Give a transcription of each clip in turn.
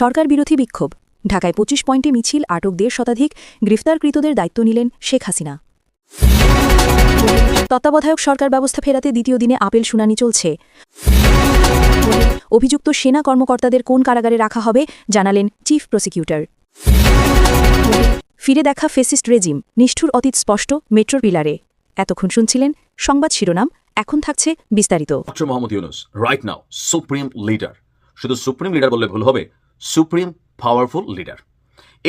সরকার বিরোধী বিক্ষোভ। ঢাকায় পঁচিশ পয়েন্টে মিছিল, আটক দেড় শতাধিক গ্রেফতারকৃতদের দায়িত্ব নিলেন শেখ হাসিনা। তত্ত্বাবধায়ক সরকার ব্যবস্থা ফেরাতে দ্বিতীয় দিনে আপিল শুনানি চলছে। অভিযুক্ত সেনা কর্মকর্তাদের কোন কারাগারে রাখা হবে, জানালেন চিফ প্রসিকিউটর। ফিরে দেখা ফেসিস্ট রেজিম, নিষ্ঠুর অতীত স্পষ্ট, মেট্রোর পিলারে। এতক্ষণ শুনছিলেন সংবাদ শিরোনাম, এখন থাকছে বিস্তারিত। Mohammad Yunus right now supreme leader শুধু সুপ্রিম লিডার বললে ভুল হবে সুপ্রিম পাওয়ারফুল লিডার।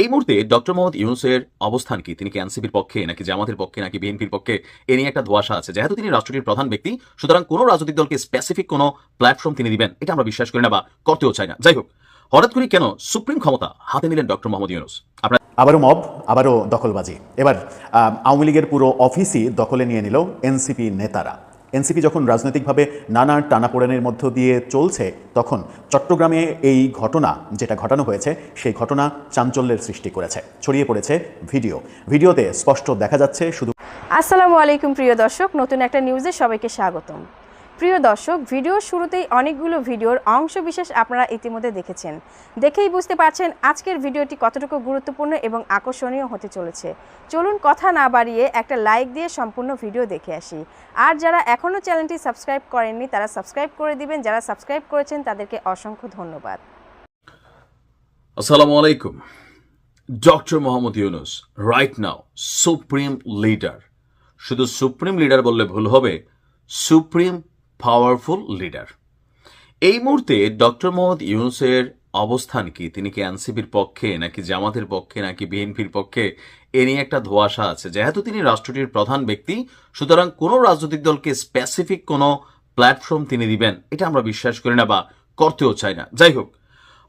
এই মুহূর্তে ডক্টর মোহাম্মদ ইউনুসের অবস্থান কি? তিনি কি এনসিপির পক্ষে, নাকি জামাতের পক্ষে, নাকি বিএনপির পক্ষে? এ নিয়ে একটা ধোয়াশা আছে। যেহেতু তিনি রাষ্ট্রটির প্রধান ব্যক্তি, সুতরাং কোনো রাজনৈতিক দলকে স্পেসিফিক কোনো প্ল্যাটফর্ম তিনি দিবেন, এটা আমরা বিশ্বাস করি না বা করতেও চাই না। যাই হোক, হঠাৎ করে কেন সুপ্রিম ক্ষমতা হাতে নিলেন ডক্টর মোহাম্মদ ইউনুস? আপনার আবারও মব, আবারও দখলবাজি। এবার আওয়ামী লীগের পুরো অফিসই দখলে নিয়ে নিল এনসিপি নেতারা। এনসিপি যখন রাজনৈতিকভাবে নানা টানাপোড়েনের মধ্য দিয়ে চলছে, তখন চট্টগ্রামে এই ঘটনা যেটা ঘটানো হয়েছে, সেই ঘটনা চাঞ্চল্যের সৃষ্টি করেছে। ছড়িয়ে পড়েছে ভিডিও। ভিডিওতে স্পষ্ট দেখা যাচ্ছে শুধু আসসালামু আলাইকুম প্রিয় দর্শক, নতুন একটা নিউজে সবাইকে স্বাগতম। প্রিয় দর্শক ভিডিওর শুরুতেই অনেকগুলো ভিডিওর অংশ বিশেষ আপনারা ইতিমধ্যে দেখেছেন। দেখেই বুঝতে পারছেন আজকের ভিডিওটি কতটুকু গুরুত্বপূর্ণ এবং আকর্ষণীয় হতে চলেছে। চলুন কথা না বাড়িয়ে একটা লাইক দিয়ে সম্পূর্ণ ভিডিও দেখে আসি। আর যারা এখনও চ্যানেলটি সাবস্ক্রাইব করেননি, তারা সাবস্ক্রাইব করে দিবেন। যারা সাবস্ক্রাইব করেছেন, তাদেরকে অসংখ্য ধন্যবাদ। আসসালামু আলাইকুম। Doctor Mohammad Yunus right now supreme leader শুধু সুপ্রিম লিডার বললে ভুল হবে সুপ্রিম পাওয়ারফুল লিডার এই মুহূর্তে ডক্টর মোহাম্মদ ইউনুসের অবস্থান কি? তিনি কি এনসিপির পক্ষে, নাকি জামাতের পক্ষে, নাকি বিএনপির পক্ষে? এ নিয়ে একটা ধোয়াশা আছে। যেহেতু তিনি রাষ্ট্রটির প্রধান ব্যক্তি, সুতরাং কোনো রাজনৈতিক দলকে স্পেসিফিক কোনো প্ল্যাটফর্ম তিনি দিবেন, এটা আমরা বিশ্বাস করি না বা করতেও চাই না। যাই হোক,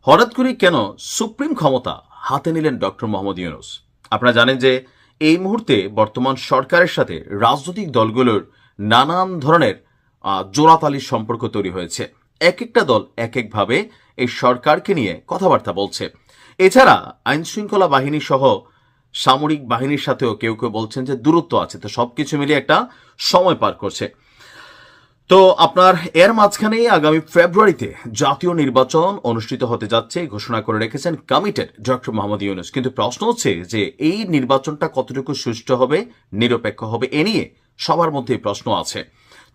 হঠাৎ করে কেন সুপ্রিম ক্ষমতা হাতে নিলেন ডক্টর মোহাম্মদ ইউনুস? আপনারা জানেন যে এই মুহূর্তে বর্তমান সরকারের সাথে রাজনৈতিক দলগুলোর নানান ধরনের আহ, জোড়াতালির সম্পর্ক তৈরি হয়েছে। এক একটা দল এক একভাবে এই সরকারকে নিয়ে কথাবার্তা বলছে। এছাড়া আইন শৃঙ্খলা বাহিনী সহ সামরিক বাহিনীর সাথেও কেউ কেউ বলছেন যে দূরত্ব আছে তো সবকিছু মিলিয়ে একটা সময় পার করছে। তো আপনার এর মাঝখানেই আগামী ফেব্রুয়ারিতে জাতীয় নির্বাচন অনুষ্ঠিত হতে যাচ্ছে ঘোষণা করে রেখেছেন কমিটেড ডক্টর মোহাম্মদ ইউনুস। কিন্তু প্রশ্ন হচ্ছে যে এই নির্বাচনটা কতটুকু সুষ্ঠু হবে নিরপেক্ষ হবে এ নিয়ে সবার মধ্যে প্রশ্ন আছে।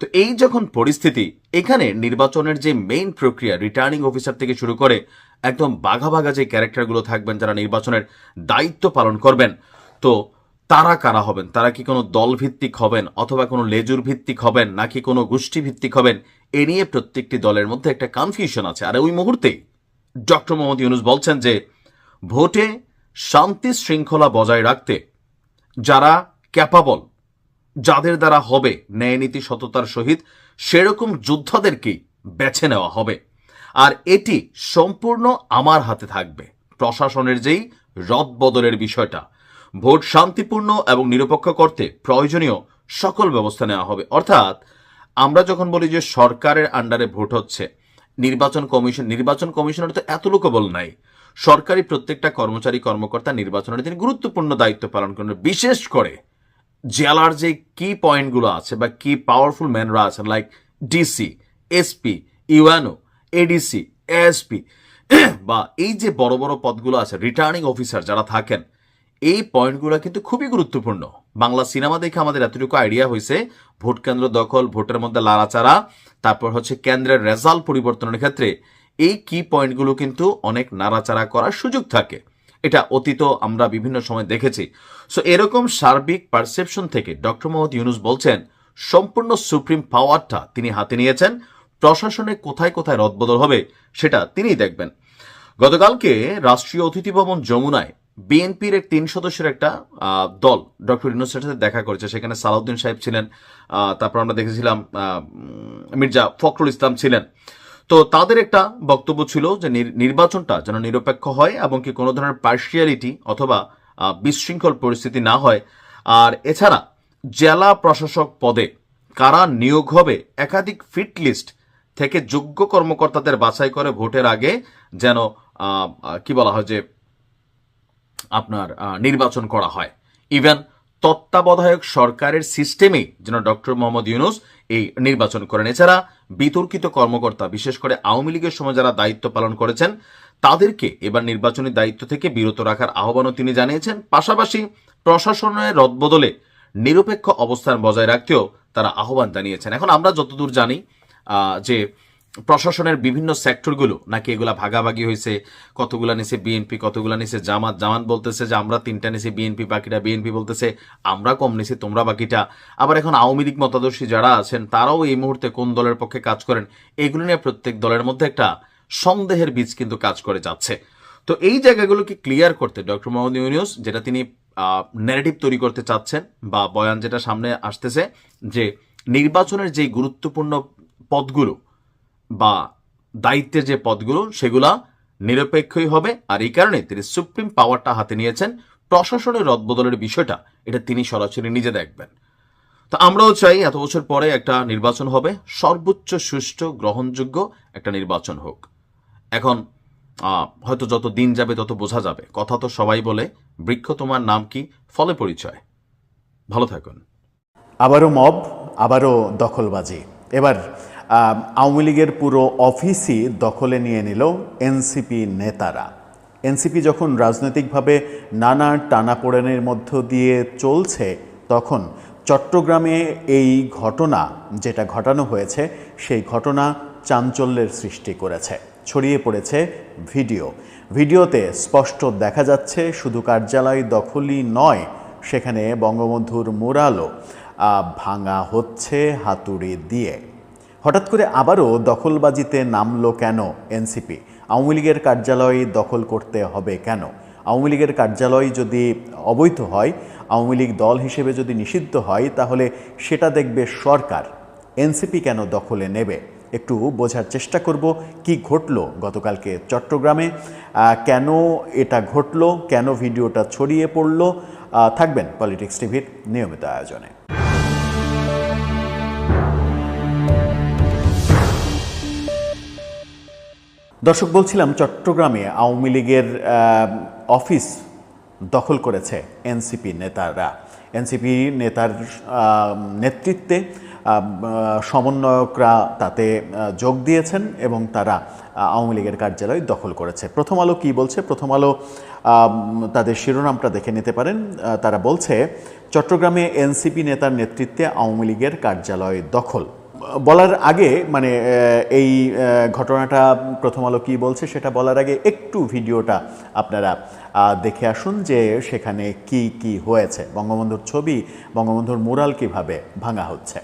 তো এই যখন পরিস্থিতি, এখানে নির্বাচনের যে মেইন প্রক্রিয়া রিটার্নিং অফিসার থেকে শুরু করে একদম বাঘা বাঘা যে ক্যারেক্টারগুলো থাকবেন যারা নির্বাচনের দায়িত্ব পালন করবেন, তো তারা কারা হবেন? তারা কি কোনো দল ভিত্তিক হবেন অথবা কোনো লেজুর ভিত্তিক হবেন নাকি কোনো গোষ্ঠী ভিত্তিক হবেন? এ নিয়ে প্রত্যেকটি দলের মধ্যে একটা কনফিউশন আছে। আর ওই মুহূর্তে ডক্টর মোহাম্মদ ইউনুস বলছেন যে, ভোটে শান্তি শৃঙ্খলা বজায় রাখতে যারা ক্যাপাবল যাদের দ্বারা হবে ন্যায়নীতি সততার সহিত, সেরকম যোদ্ধাদেরকেই বেছে নেওয়া হবে। আর এটি সম্পূর্ণ আমার হাতে থাকবে। প্রশাসনের যেই রদ বদলের বিষয়টা, ভোট শান্তিপূর্ণ এবং নিরপেক্ষ করতে প্রয়োজনীয় সকল ব্যবস্থা নেওয়া হবে। অর্থাৎ, আমরা যখন বলি যে সরকারের আন্ডারে ভোট হচ্ছে, নির্বাচন কমিশন, নির্বাচন কমিশনের তো এত লোকবল নাই। সরকারি প্রত্যেকটা কর্মচারী, কর্মকর্তা নির্বাচনের তিনি গুরুত্বপূর্ণ দায়িত্ব পালন করেন, বিশেষ করে জেলার যে কি পয়েন্টগুলো আছে বা কি পাওয়ারফুল ম্যানরা আছেন like DC SP UNO ADC ASP বা এই যে বড় বড় পদগুলো আছে রিটার্নিং অফিসার যারা থাকেন, এই পয়েন্টগুলো কিন্তু খুবই গুরুত্বপূর্ণ। বাংলা সিনেমা দেখে আমাদের এতটুকু আইডিয়া হয়েছে, ভোট কেন্দ্র দখল, ভোটের মধ্যে লাড়াচাড়া, তারপর হচ্ছে কেন্দ্রের রেজাল্ট পরিবর্তনের ক্ষেত্রে, এই কি পয়েন্টগুলো কিন্তু অনেক নাড়াচাড়া করার সুযোগ থাকে। এটা অতীত আমরা বিভিন্ন সময় দেখেছি। সো এরকম সার্বিক পারসেপশন থেকে ডক্টর মোহাম্মদ ইউনুস বলছেন, সম্পূর্ণ সুপ্রিম পাওয়ারটা তিনি হাতে নিয়েছেন, প্রশাসনে কোথায় কোথায় রদবদল হবে সেটা তিনিই দেখবেন। গতকালকে রাষ্ট্রীয় অতিথি ভবন যমুনায় বিএনপির এক তিন সদস্যের একটা দল ডক্টর ইউনুসের সাথে দেখা করেছে। সেখানে সালাউদ্দিন সাহেব ছিলেন তারপর আমরা দেখেছিলাম মির্জা ফখরুল ইসলাম ছিলেন। তো তাদের একটা বক্তব্য ছিল যে নির- নির্বাচনটা যেন নিরপেক্ষ হয় এবং কি কোনো ধরনের পার্সিয়ালিটি অথবা বিশৃঙ্খল পরিস্থিতি না হয়। আর এছাড়া জেলা প্রশাসক পদে কারা নিয়োগ হবে একাধিক ফিট লিস্ট থেকে যোগ্য কর্মকর্তাদের বাছাই করে ভোটের আগে যেন কি বলা হয় যে আপনার নির্বাচন করা হয়। ইভেন তত্ত্বাবধায়ক সরকারের সিস্টেমে যেন ডক্টর মোহাম্মদ ইউনুস এই নির্বাচন করেন। এছাড়া বিতর্কিত কর্মকর্তা, বিশেষ করে আওয়ামী লীগের সময় যারা দায়িত্ব পালন করেছেন, তাদেরকে এবার নির্বাচনী দায়িত্ব থেকে বিরত রাখার আহ্বানও তিনি জানিয়েছেন। পাশাপাশি প্রশাসনের রদবদলে নিরপেক্ষ অবস্থান বজায় রাখতেও তারা আহ্বান জানিয়েছেন। এখন আমরা যতদূর জানি যে প্রশাসনের বিভিন্ন সেক্টরগুলো নাকি এগুলা ভাগাভাগি হয়েছে, কতগুলা নিছে বিএনপি কতগুলা নিছে জামাত জামাত বলতেছে যে আমরা তিনটা নিছি বিএনপি বাকিটা বিএনপি বলতেছে, আমরা কম নিছি, তোমরা বাকিটা। আবার এখন আওয়ামী লীগ মতাদর্শী যারা আছেন, তারাও এই মুহূর্তে কোন দলের পক্ষে কাজ করেন, এগুলো নিয়ে প্রত্যেক দলের মধ্যে একটা সন্দেহের বীজ কিন্তু কাজ করে যাচ্ছে। তো এই জায়গাগুলোকে ক্লিয়ার করতে ডক্টর মোহাম্মদ ইউনিউস যেটা তিনি ন্যারেটিভ তৈরি করতে চাচ্ছেন বা বয়ান যেটা সামনে আসতেছে, যে নির্বাচনের যে গুরুত্বপূর্ণ পদগুলো বা দায়িত্বের যে পদগুলো, সেগুলা নিরপেক্ষই হবে। আর এই কারণে তিনি সুপ্রিম পাওয়ারটা হাতে নিয়েছেন। প্রশাসনের রদবদলের বিষয়টা, এটা তিনি সরাসরি নিজে দেখবেন। তো আমরাও চাই এত বছর পরে একটা নির্বাচন হবে। সর্বোচ্চ সুষ্ঠু, গ্রহণযোগ্য একটা নির্বাচন হোক। এখন হয়তো যত দিন যাবে তত বোঝা যাবে। কথা তো সবাই বলে, বৃক্ষ তোমার নাম কি? ফলে পরিচয়। ভালো থাকুন। আবারও মব, আবারও দখলবাজি। এবার আওয়ামী লীগের পুরো অফিসই দখলে নিয়ে নিল এনসিপি নেতারা। এনসিপি যখন রাজনৈতিকভাবে নানা টানাপোড়েনের মধ্য দিয়ে চলছে, তখন চট্টগ্রামে এই ঘটনা, যেটা ঘটানো হয়েছে, সেই ঘটনা চাঞ্চল্যের সৃষ্টি করেছে। ছড়িয়ে পড়েছে ভিডিও। ভিডিওতে স্পষ্ট দেখা যাচ্ছে, শুধু কার্যালয় দখলই নয়, সেখানে বঙ্গবন্ধুর মুরালও ভাঙা হচ্ছে হাতুড়ি দিয়ে। হঠাৎ করে আবারও দখলবাজিতে নামলো কেন এনসিপি? আওয়ামী লীগের কার্যালয় দখল করতে হবে কেন? আওয়ামী লীগের কার্যালয় যদি অবৈধ হয়, আওয়ামী লীগ দল হিসেবে যদি নিষিদ্ধ হয়, তাহলে সেটা দেখবে সরকার। এনসিপি কেন দখলে নেবে? একটু বোঝার চেষ্টা করব কি ঘটলো গতকালকে চট্টগ্রামে। কেন এটা ঘটলো? কেন ভিডিওটা ছড়িয়ে পড়ল? থাকবেন পলিটিক্স টিভির নিয়মিত আয়োজনে। দর্শক, বলছিলাম চট্টগ্রামে আওয়ামী লীগের অফিস দখল করেছে এনসিপি নেতারা। এনসিপি নেতার নেতৃত্বে সমন্বয়করা তাতে যোগ দিয়েছেন এবং তারা আওয়ামী লীগের কার্যালয় দখল করেছে। প্রথম আলো কী বলছে? প্রথম আলো তাদের শিরোনামটা দেখে নিতে পারেন। তারা বলছে, চট্টগ্রামে এনসিপি নেতার নেতৃত্বে আওয়ামী লীগের কার্যালয় দখল। বলার আগে মানে এই ঘটনাটা প্রথম আলো কী বলছে সেটা বলার আগে একটু ভিডিওটা আপনারা দেখে আসুন যে সেখানে কি কি হয়েছে। বঙ্গবন্ধুর ছবি, বঙ্গবন্ধুর মুরাল কীভাবে ভাঙা হচ্ছে।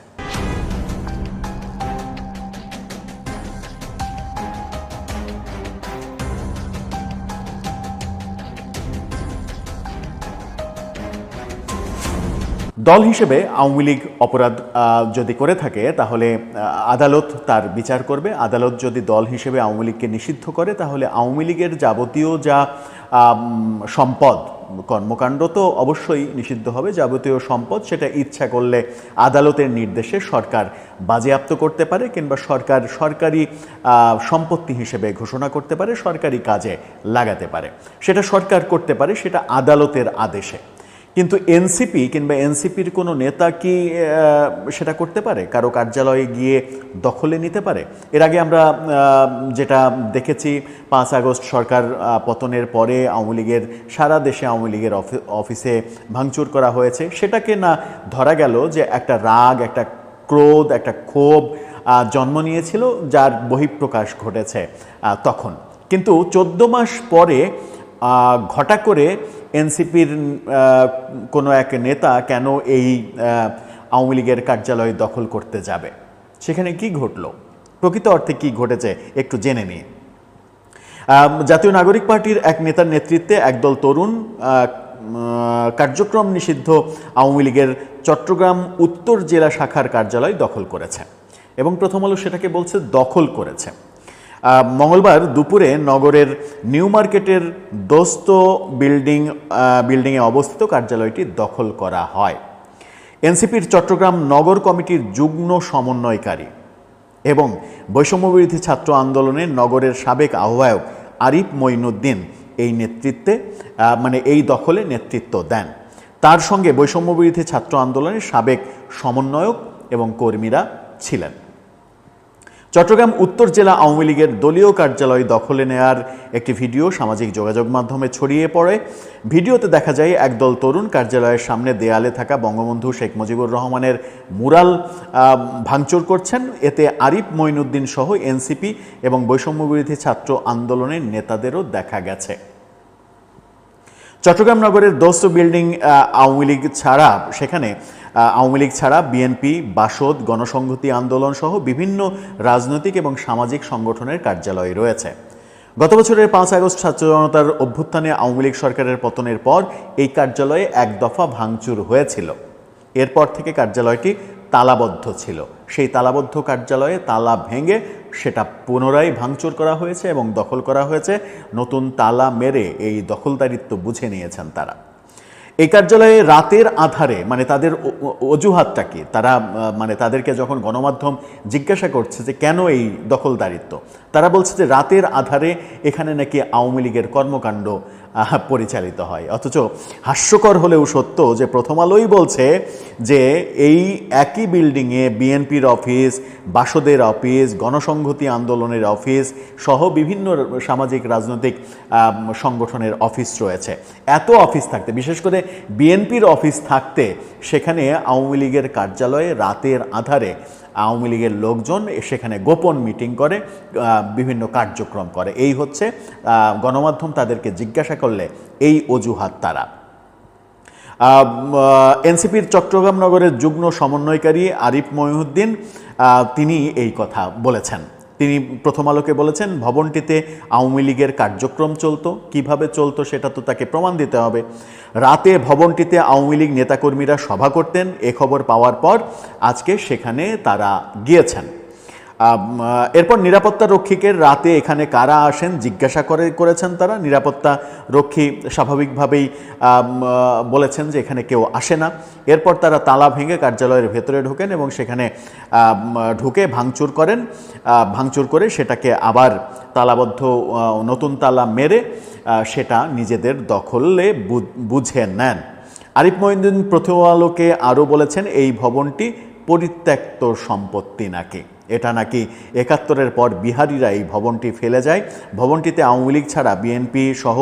দল হিসেবে আওয়ামী লীগ অপরাধ যদি করে থাকে, তাহলে আদালত তার বিচার করবে। আদালত যদি দল হিসেবে আওয়ামী লীগকে নিষিদ্ধ করে, তাহলে আওয়ামী লীগের যাবতীয় যা সম্পদ, কর্মকাণ্ড তো অবশ্যই নিষিদ্ধ হবে। যাবতীয় সম্পদ সেটা ইচ্ছা করলে আদালতের নির্দেশে সরকার বাজেয়াপ্ত করতে পারে কিংবা সরকার সরকারি সম্পত্তি হিসেবে ঘোষণা করতে পারে, সরকারি কাজে লাগাতে পারে। সেটা সরকার করতে পারে, সেটা আদালতের আদেশে। কিন্তু এনসিপি কিংবা এনসিপির কোনো নেতা কি সেটা করতে পারে? কারও কার্যালয়ে গিয়ে দখলে নিতে পারে? এর আগে আমরা যেটা দেখেছি, পাঁচ আগস্ট সরকার পতনের পরে আওয়ামী লীগের সারা দেশে আওয়ামী লীগের অফি- অফিসে ভাঙচুর করা হয়েছে। সেটাকে না ধরা গেল যে একটা রাগ, একটা ক্রোধ, একটা ক্ষোভ জন্ম নিয়েছিল, যার বহিঃপ্রকাশ ঘটেছে তখন। কিন্তু চোদ্দ মাস পরে ঘটা করে এনসিপির কোনো এক নেতা কেন এই আওয়ামী লীগের কার্যালয় দখল করতে যাবে? সেখানে কি ঘটল? প্রকৃত অর্থে কি ঘটেছে একটু জেনে নিই। জাতীয় নাগরিক পার্টির এক নেতার নেতৃত্বে একদল তরুণ কার্যক্রম নিষিদ্ধ আওয়ামী লীগের চট্টগ্রাম উত্তর জেলা শাখার কার্যালয় দখল করেছে এবং প্রথম আলো সেটাকে বলছে দখল করেছে। মঙ্গলবার দুপুরে নগরের নিউ মার্কেটের দোস্ত বিল্ডিং বিল্ডিংয়ে অবস্থিত কার্যালয়টি দখল করা হয়। এনসিপির চট্টগ্রাম নগর কমিটির যুগ্ম সমন্বয়কারী এবং বৈষম্যবিরোধী ছাত্র আন্দোলনের নগরের সাবেক আহ্বায়ক আরিফ মঈনুদ্দিন এই নেতৃত্বে মানে এই দখলে নেতৃত্ব দেন। তার সঙ্গে বৈষম্যবিরোধী ছাত্র আন্দোলনের সাবেক সমন্বয়ক এবং কর্মীরা ছিলেন। চট্টগ্রাম উত্তর জেলা আওয়ামী লীগের দলীয় কার্যালয় দখলে নেয়ার একটি ভিডিও সামাজিক যোগাযোগ মাধ্যমে ছড়িয়ে পড়ে। ভিডিওতে দেখা যায়, একদল তরুণ কার্যালয়ের সামনে দেয়ালে থাকা বঙ্গবন্ধু শেখ মুজিবুর রহমানের মুরাল ভাঙচুর করছেন। এতে আরিফ মঈনুদ্দিন সহ এনসিপি এবং বৈষম্যবিরোধী ছাত্র আন্দোলনের নেতাদেরও দেখা গেছে। চট্টগ্রাম নগরের দোস্ত বিল্ডিং আওয়ামী লীগ ছাড়া সেখানে আওয়ামী লীগ ছাড়া বিএনপি, বাসদ, গণসংহতি আন্দোলন সহ বিভিন্ন রাজনৈতিক এবং সামাজিক সংগঠনের কার্যালয় রয়েছে। গত বছরের পাঁচ আগস্ট ছাত্র জনতার অভ্যুত্থানে আওয়ামী লীগ সরকারের পতনের পর এই কার্যালয়ে এক দফা ভাঙচুর হয়েছিল। এরপর থেকে কার্যালয়টি তালাবদ্ধ ছিল। সেই তালাবদ্ধ কার্যালয়ে তালা ভেঙে সেটা পুনরায় ভাঙচুর করা হয়েছে এবং দখল করা হয়েছে। নতুন তালা মেরে এই দখলদারিত্ব বুঝে নিয়েছেন তারা। এই কার্যালয়ে রাতের আধারে মানে তাদের অজুহাতটা কি? তারা মানে তাদেরকে যখন গণমাধ্যম জিজ্ঞাসা করছে যে কেন এই দখলদারিত্ব? তারা বলছে যে রাতের আধারে এখানে নাকি আওয়ামী লীগের কর্মকাণ্ড পরিচালিত হয়। অথচ হাস্যকর হলেও সত্য যে প্রথম আলোই বলছে যে এই একই বিল্ডিংয়ে বিএনপির অফিস, বাসদের অফিস, গণসংহতি আন্দোলনের অফিস সহ বিভিন্ন সামাজিক, রাজনৈতিক সংগঠনের অফিস রয়েছে। এত অফিস থাকতে, বিশেষ করে বিএনপির অফিস থাকতে সেখানে আওয়ামী লীগের কার্যালয়ে রাতের আধারে আওয়ামী লীগের লোকজন সেখানে গোপন মিটিং করে বিভিন্ন কার্যক্রম করে। এই হচ্ছে গণমাধ্যম তাদেরকে জিজ্ঞাসা করলে এই অজুহাত তারা। এনসিপির চট্টগ্রাম নগরের যুগ্ম সমন্বয়কারী আরিফ মহিউদ্দিন তিনি এই কথা বলেছেন। তিনি প্রথম আলোকে বলেছেন, ভবনটিতে আওয়ামী লীগের কার্যক্রম চলত। কীভাবে চলত সেটা তো তাকে প্রমাণ দিতে হবে। রাতে ভবনটিতে আওয়ামী লীগ নেতাকর্মীরা সভা করতেন। এ খবর পাওয়ার পর আজকে সেখানে তারা গিয়েছেন। এরপর নিরাপত্তা রক্ষীকের রাতে এখানে কারা আসেন জিজ্ঞাসা করে, করেছেন তারা। নিরাপত্তা রক্ষী স্বাভাবিকভাবেই বলেছেন যে এখানে কেউ আসে না। এরপর তারা তালা ভেঙে কার্যালয়ের ভেতরে ঢোকেন এবং সেখানে ঢুকে ভাঙচুর করেন। ভাঙচুর করে সেটাকে আবার তালাবদ্ধ নতুন তালা মেরে সেটা নিজেদের দখলে বুঝে নেন। আরিফ মহিউদ্দিন প্রথম আলোকে আরও বলেছেন, এই ভবনটি পরিত্যক্ত সম্পত্তি নাকি? এটা নাকি একাত্তরের পর বিহারিরা এই ভবনটি ফেলে যায়? ভবনটিতে আওয়ামী লীগ ছাড়া বিএনপি সহ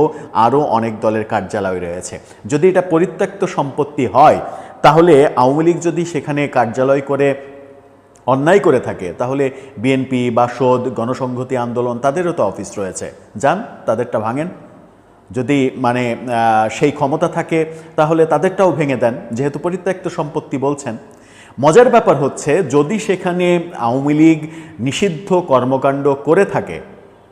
আরও অনেক দলের কার্যালয় রয়েছে। যদি এটা পরিত্যক্ত সম্পত্তি হয়, তাহলে আওয়ামী লীগ যদি সেখানে কার্যালয় করে অন্যায় করে থাকে, তাহলে বিএনপি বা বাসদ, গণসংহতি আন্দোলন, তাদেরও তো অফিস রয়েছে। যান, তাদেরটা ভাঙেন। যদি মানে সেই ক্ষমতা থাকে, তাহলে তাদেরটাও ভেঙে দেন। যেহেতু পরিত্যক্ত সম্পত্তি বলছেন মজার ব্যাপার হচ্ছে যদি সেখানে আওয়ামী লীগ নিষিদ্ধ কর্মকাণ্ড করে থাকে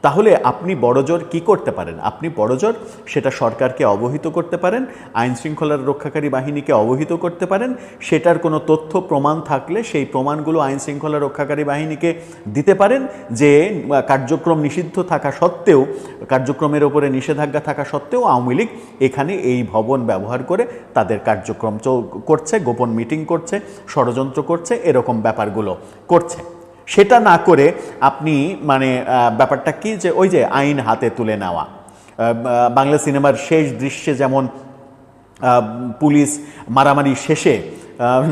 তাহলে আপনি বড়জোর কি করতে পারেন? আপনি বড়জোর সেটা সরকারকে অবহিত করতে পারেন, আইন শৃঙ্খলার রক্ষাকারী বাহিনীকে অবহিত করতে পারেন, সেটার কোনো তথ্য, প্রমাণ থাকলে সেই প্রমাণগুলো আইন শৃঙ্খলা রক্ষাকারী বাহিনীকে দিতে পারেন, যে কার্যক্রম নিষিদ্ধ থাকা সত্ত্বেও, কার্যক্রমের ওপরে নিষেধাজ্ঞা থাকা সত্ত্বেও আওয়ামী লীগ এখানে এই ভবন ব্যবহার করে তাদের কার্যক্রম করছে, গোপন মিটিং করছে, ষড়যন্ত্র করছে, এরকম ব্যাপারগুলো করছে। সেটা না করে আপনি মানে ব্যাপারটা কি যে ওই যে আইন হাতে তুলে নেওয়া। বাংলা সিনেমার শেষ দৃশ্যে যেমন পুলিশ মারামারি শেষে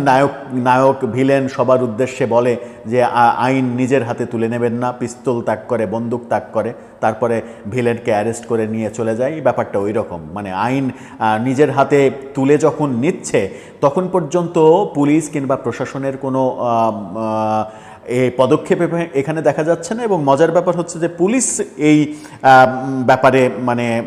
নায়ক নায়ক, ভিলেন সবার উদ্দেশ্যে বলে যে আইন নিজের হাতে তুলে নেবেন না, পিস্তল তাক করে, বন্দুক তাক করে, তারপরে ভিলেনকে অ্যারেস্ট করে নিয়ে চলে যায়। ব্যাপারটা ওই রকম। মানে আইন নিজের হাতে তুলে যখন নিচ্ছে, তখন পর্যন্ত পুলিশ কিংবা প্রশাসনের কোনো এই পদক্ষেপ এখানে- দেখা যাচ্ছে না এবং মজার ব্যাপার হচ্ছে যে পুলিশ এই ব্যাপারে মানে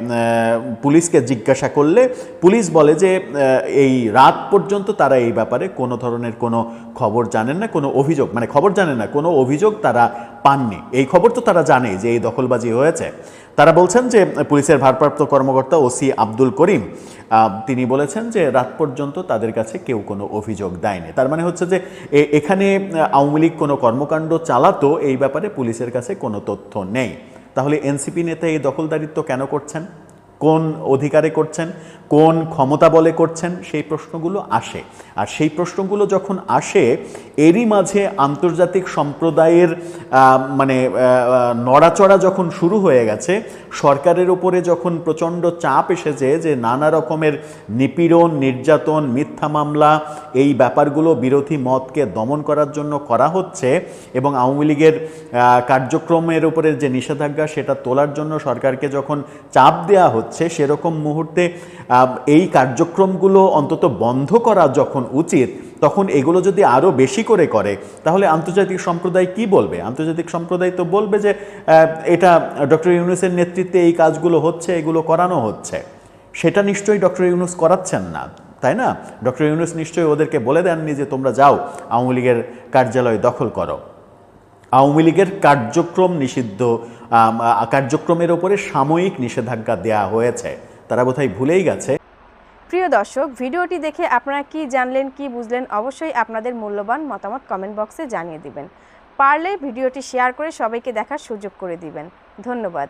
পুলিশকে জিজ্ঞাসা করলে পুলিশ বলে যে এই রাত পর্যন্ত তারা এই ব্যাপারে কোনো ধরনের কোনো খবর জানেন না, কোনো অভিযোগ মানে খবর জানে না, কোনো অভিযোগ তারা পাননি। এই খবর তো তারা জানে যে এই দখলবাজি হয়েছে। তারা বলছেন যে পুলিশের ভারপ্রাপ্ত কর্মকর্তা ওসি আব্দুল করিম তিনি বলেছেন যে রাত পর্যন্ত তাদের কাছে কেউ কোনো অভিযোগ দেয়নি। তার মানে হচ্ছে যে এখানে আওয়ামী লীগ কোনো কর্মকাণ্ড চালাতো, এই ব্যাপারে পুলিশের কাছে কোনো তথ্য নেই। তাহলে এনসিপি নেতা এই দখলদারিত্ব কেন করছেন? কোন অধিকারে করছেন? কোন ক্ষমতা বলে করছেন, সেই প্রশ্নগুলো আসে। আর সেই প্রশ্নগুলো যখন আসে, এরই মাঝে আন্তর্জাতিক সম্প্রদায়ের মানে নড়াচড়া যখন শুরু হয়ে গেছে, সরকারের উপরে যখন প্রচণ্ড চাপ এসেছে যে নানা রকমের নিপীড়ন, নির্যাতন, মিথ্যা মামলা, এই ব্যাপারগুলো বিরোধী মতকে দমন করার জন্য করা হচ্ছে এবং আওয়ামী লীগের কার্যক্রমের উপরে যে নিষেধাজ্ঞা, সেটা তোলার জন্য সরকারকে যখন চাপ দেওয়া হচ্ছে, সেরকম মুহূর্তে এই কার্যক্রমগুলো অন্তত বন্ধ করা যখন উচিত, তখন এগুলো যদি আরও বেশি করে করে, তাহলে আন্তর্জাতিক সম্প্রদায় কি বলবে? আন্তর্জাতিক সম্প্রদায় তো বলবে যে এটা ডক্টর ইউনুসের নেতৃত্বে এই কাজগুলো হচ্ছে, এগুলো করানো হচ্ছে। সেটা নিশ্চয়ই ডক্টর ইউনুস করাচ্ছেন না, তাই না? ডক্টর ইউনুস নিশ্চয়ই ওদেরকে বলে দেননি যে, তোমরা যাও, আওয়ামী লীগের কার্যালয় দখল করো। আওয়ামী লীগের কার্যক্রম নিষিদ্ধ কার্যক্রমের ওপরে সাময়িক নিষেধাজ্ঞা দেয়া হয়েছে। তারা বোধহয় ভুলেই গেছে। প্রিয় দর্শক, ভিডিওটি দেখে আপনারা কি জানলেন, কি বুঝলেন, অবশ্যই আপনাদের মূল্যবান মতামত কমেন্ট বক্সে জানিয়ে দিবেন। পারলে ভিডিওটি শেয়ার করে সবাইকে দেখার সুযোগ করে দিবেন। ধন্যবাদ।